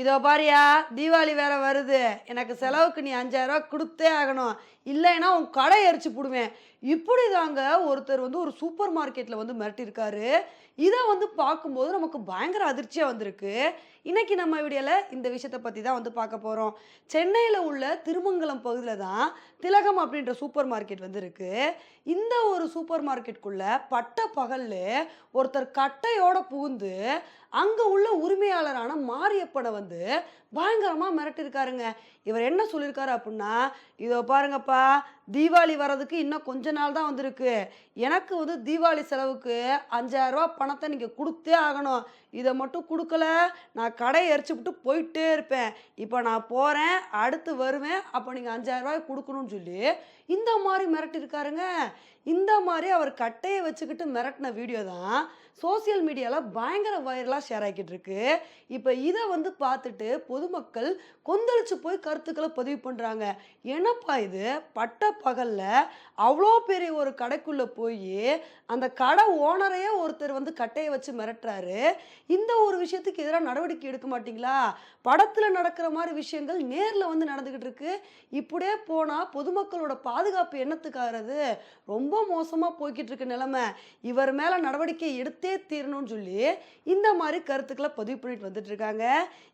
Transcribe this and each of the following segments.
இதோ பாரியா தீபாவளி வேற வருது. எனக்கு செலவுக்கு நீ அஞ்சாயிரம் கொடுத்தே ஆகணும். இல்லைன்னா உன் கடை எரிச்சு போடுவேன். இப்படி தாங்க ஒருத்தர் வந்து ஒரு சூப்பர் மார்க்கெட்டில் வந்து மிரட்டியிருக்காரு. இதை வந்து பார்க்கும்போது நமக்கு பயங்கர அதிர்ச்சியாக வந்திருக்கு. இன்னைக்கு நம்ம வீடியோவில் இந்த விஷயத்தை பற்றி தான் வந்து பார்க்க போகிறோம் சென்னையில் உள்ள திருமங்கலம் பகுதியில் தான் திலகம் அப்படின்ற சூப்பர் மார்க்கெட் வந்து இருக்குது இந்த ஒரு சூப்பர் மார்க்கெட்டுக்குள்ள பட்ட பகலில் ஒருத்தர் கட்டையோட புகுந்து அங்கே உள்ள உரிமையாளரான மாரியப்பனை வந்து பயங்கரமாக மிரட்டிருக்காருங்க இவர் என்ன சொல்லியிருக்காரு அப்படின்னா இதோ பாருங்கப்பா தீபாவளி வர்றதுக்கு இன்னும் கொஞ்சம் கொஞ்ச நாள் தான் வந்திருக்கு. எனக்கு வந்து தீபாவளி செலவுக்கு அஞ்சாயிரம் ரூபாய் பணத்தை நீங்கள் கொடுத்தே ஆகணும். இதை மட்டும் கொடுக்கல. நான் கடையை எரிச்சு விட்டு போயிட்டே இருப்பேன். இப்போ நான் போகிறேன் அடுத்து வருவேன். அப்போ நீங்கள் அஞ்சாயிரம் ரூபாய் கொடுக்கணும்னு சொல்லி இந்த மாதிரி மிரட்டிருக்காருங்க இந்த மாதிரி அவர் கட்டையை வச்சுக்கிட்டு மிரட்டின வீடியோ தான் சோசியல் மீடியாவில் பயங்கர வைரலாக ஷேர் ஆகிக்கிட்டு இருக்கு. இப்போ இதை வந்து பார்த்துட்டு பொதுமக்கள் கொந்தளிச்சு போய் கருத்துக்களை பதிவு பண்ணுறாங்க என்னப்பா இது? பட்ட பகலில் அவ்வளோ பெரிய ஒரு கடைக்குள்ளே போய் அந்த கடை ஓனரையே ஒருத்தர் வந்து கட்டையை வச்சு மிரட்டுறாரு. இந்த ஒரு விஷயத்துக்கு எதிராக நடவடிக்கை எடுக்க மாட்டீங்களா? படத்தில் நடக்கிற மாதிரி விஷயங்கள் நேரில் வந்து நடந்துக்கிட்டு இருக்கு. இப்படியே போனால் பொதுமக்களோட பாதுகாப்பு என்னத்துக்காகிறது? ரொம்ப மோசமாக போய்கிட்டு இருக்கு நிலைமை. இவர் மேலே நடவடிக்கை எடுத்தே தீரணும்னு சொல்லி இந்த மாதிரி கருத்துக்களை பதிவு பண்ணிட்டு வந்துட்டு இருக்காங்க.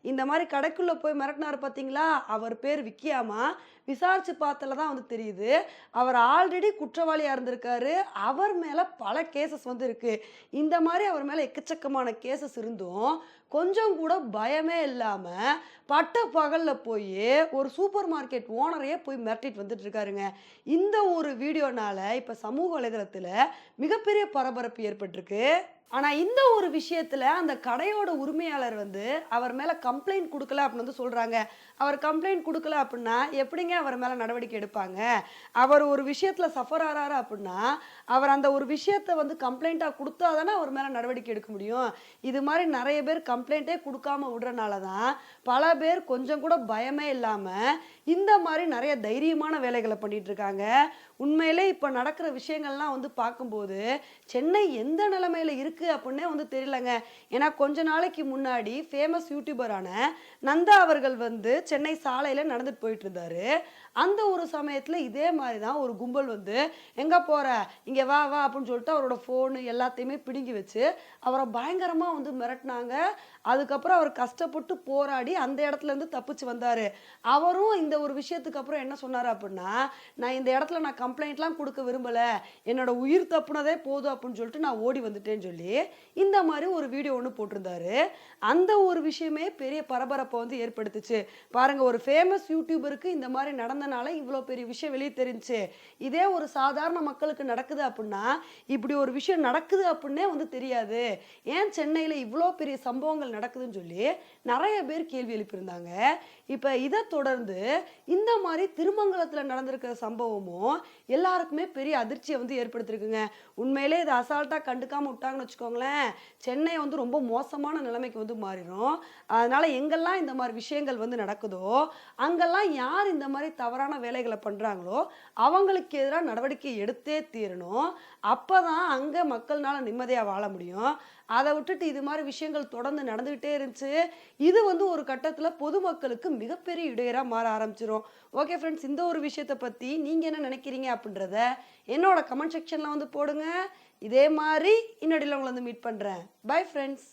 இந்த மாதிரி கடைக்குள்ளே போய் மிரட்டினார் பார்த்தீங்களா அவர் பேர் விக்கியாமா? விசாரிச்சு பார்த்தல தான் வந்து தெரியுது. அவர் ஆல்ரெடி குற்றவாளியாக இருந்திருக்காரு. அவர் மேலே பல கேசஸ் வந்து இருக்கு. இந்த மாதிரி அவர் மேலே எக்கச்சக்கமான கேசஸ் இருந்தும் கொஞ்சம் கூட பயமே இல்லாமல் பட்ட பகலில் போய் ஒரு சூப்பர் மார்க்கெட் ஓனரையே போய் மிரட்டிட்டு வந்துட்டு இருக்காருங்க. இந்த ஒரு வீடியோனால இப்போ சமூக வலைதளத்தில் மிகப்பெரிய பரபரப்பு ஏற்பட்டிருக்கு. ஆனால் இந்த ஒரு விஷயத்தில் அந்த கடையோட உரிமையாளர் வந்து அவர் மேலே கம்ப்ளைண்ட் கொடுக்கல அப்படின்னு வந்து சொல்கிறாங்க அவர் கம்ப்ளைண்ட் கொடுக்கல அப்படின்னா எப்படிங்க அவர் மேலே நடவடிக்கை எடுப்பாங்க? அவர் ஒரு விஷயத்தில் சஃபர் ஆறாரு அப்படின்னா அவர் அந்த ஒரு விஷயத்தை வந்து கம்ப்ளைண்ட்டாக கொடுத்தா தானே அவர் மேலே நடவடிக்கை எடுக்க முடியும். இது மாதிரி நிறைய பேர் கம்ப்ளைண்ட்டே கொடுக்காம விடுறனால தான் பல பேர் கொஞ்சம் கூட பயமே இல்லாமல் இந்த மாதிரி நிறைய தைரியமான வேலைகளை பண்ணிகிட்டு இருக்காங்க. உண்மையிலே இப்போ நடக்கிற விஷயங்கள்லாம் வந்து பார்க்கும்போது சென்னை எந்த நிலைமையில இருக்கு அப்படின்னே வந்து தெரியலங்க. ஏன்னா கொஞ்ச நாளைக்கு முன்னாடி ஃபேமஸ் யூடியூபரான நந்தா அவர்கள் வந்து சென்னை சாலையில் நடந்துட்டு போயிட்டு இருந்தாரு. அந்த ஒரு சமயத்தில் இதே மாதிரி தான் ஒரு கும்பல் வந்து எங்கே போகிற இங்கே வா வா அப்படின்னு சொல்லிட்டு அவரோட ஃபோனு எல்லாத்தையுமே பிடுங்கி வச்சு அவரை பயங்கரமாக வந்து மிரட்டினாங்க. அதுக்கப்புறம் அவர் கஷ்டப்பட்டு போராடி அந்த இடத்துல இருந்து தப்பிச்சு வந்தார். அவரும் இந்த ஒரு விஷயத்துக்கு அப்புறம் என்ன சொன்னார் அப்படின்னா நான் இந்த இடத்துல நான் கம்ப்ளைண்ட்லாம் கொடுக்க விரும்பலை. என்னோட உயிர் தப்புனதே போதும் அப்படின்னு சொல்லிட்டு நான் ஓடி வந்துட்டேன்னு சொல்லி இந்த மாதிரி ஒரு வீடியோ ஒன்று போட்டிருந்தாரு. அந்த ஒரு விஷயமே பெரிய பரபரப்பை வந்து ஏற்படுத்துச்சு. பாருங்கள் ஒரு ஃபேமஸ் யூடியூபருக்கு இந்த மாதிரி நடந்தனால இவ்வளோ பெரிய விஷயம் வெளியே தெரிஞ்சுச்சு. இதே ஒரு சாதாரண மக்களுக்கு நடக்குது அப்படின்னா இப்படி ஒரு விஷயம் நடக்குது அப்படின்னே வந்து தெரியாது. ஏன் சென்னையில் இவ்வளோ பெரிய சம்பவங்கள் நடக்குதுன்னு சொல்லி நிறைய பேர் கேள்வி எழுப்பியிருந்தாங்க. இப்போ இதை தொடர்ந்து இந்த மாதிரி திருமங்கலத்தில் நடந்திருக்கிற சம்பவமும் எல்லாருக்குமே பெரிய அதிர்ச்சியை வந்து ஏற்படுத்திருக்குங்க உண்மையிலே இதை அசால்ட்டாக கண்டுக்காம விட்டாங்கன்னு வச்சுக்கோங்களேன் சென்னை வந்து ரொம்ப மோசமான நிலைமைக்கு வந்து மாறிடும் அதனால எங்கெல்லாம் இந்த மாதிரி விஷயங்கள் வந்து நடக்குதோ அங்கெல்லாம் யார் இந்த மாதிரி தவறான வேலைகளை பண்ணுறாங்களோ அவங்களுக்கு எதிராக நடவடிக்கை எடுத்தே தீரணும். அப்போ தான் அங்கே மக்கள்னால நிம்மதியாக வாழ முடியும். அதை விட்டுட்டு இது மாதிரி விஷயங்கள் தொடர்ந்து நடந்துகிட்டே இருந்துச்சு. இது வந்து ஒரு கட்டத்தில் பொதுமக்களுக்கு மிகப்பெரிய இடையராக மாற ஆரம்பிச்சிரும். ஓகே ஃப்ரெண்ட்ஸ் இந்த ஒரு விஷயத்தை பற்றி நீங்கள் என்ன நினைக்கிறீங்க அப்படின்றத என்னோட கமெண்ட் செக்ஷனில் வந்து போடுங்க. இதே மாதிரி இன்னடியில் உங்களை வந்து மீட் பண்ணுறேன் பை ஃப்ரெண்ட்ஸ்